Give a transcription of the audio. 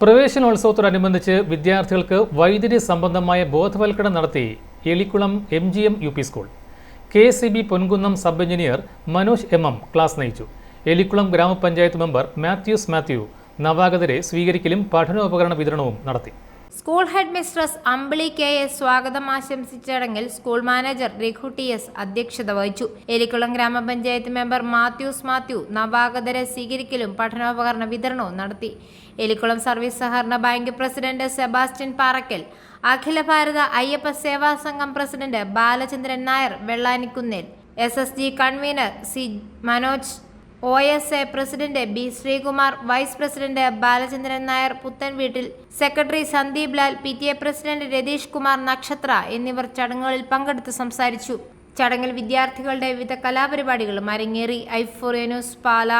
പ്രവേശനോത്സവത്തോടനുബന്ധിച്ച് വിദ്യാർത്ഥികൾക്ക് വൈദ്യുതി സംബന്ധമായ ബോധവൽക്കരണം നടത്തി Elikkulam M G M U P school. K C B Ponkunnam sub engineer Manoj M M class നയിച്ചു. എലിക്കുളം ഗ്രാമപഞ്ചായത്ത് മെമ്പർ മാത്യൂസ് മാത്യു നവാഗതരെ സ്വീകരിക്കലും പഠനോപകരണ വിതരണവും നടത്തി. School head mistress Ambili K S സ്വാഗതം ആശംസിച്ച ചടങ്ങിൽ school manager Raghu T S അധ്യക്ഷത വഹിച്ചു. എലിക്കുളം ഗ്രാമപഞ്ചായത്ത് മെമ്പർ മാത്യൂസ് മാത്യു നവാഗതരെ സ്വീകരിക്കലും പഠനോപകരണ വിതരണവും നടത്തി. എലിക്കുളം സർവീസ് സഹകരണ bank president Sebastian Parakkal Akhila Bharatha Ayyappa Seva Sangham president Balachandran Nair Vellanikkunnel. S S G convener C Manoj O S A president B Sreekumar vice president Balachandran Nair Puthen Veettil secretary Sandeep Lal P T A president Ratheesh Kumar Nakshatra എന്നിവർ ചടങ്ങുകളിൽ പങ്കെടുത്ത് സംസാരിച്ചു. ചടങ്ങിൽ വിദ്യാർത്ഥികളുടെ വിവിധ കലാപരിപാടികളും അരങ്ങേറി. ഐഫോറിയ ന്യൂസ് പാല.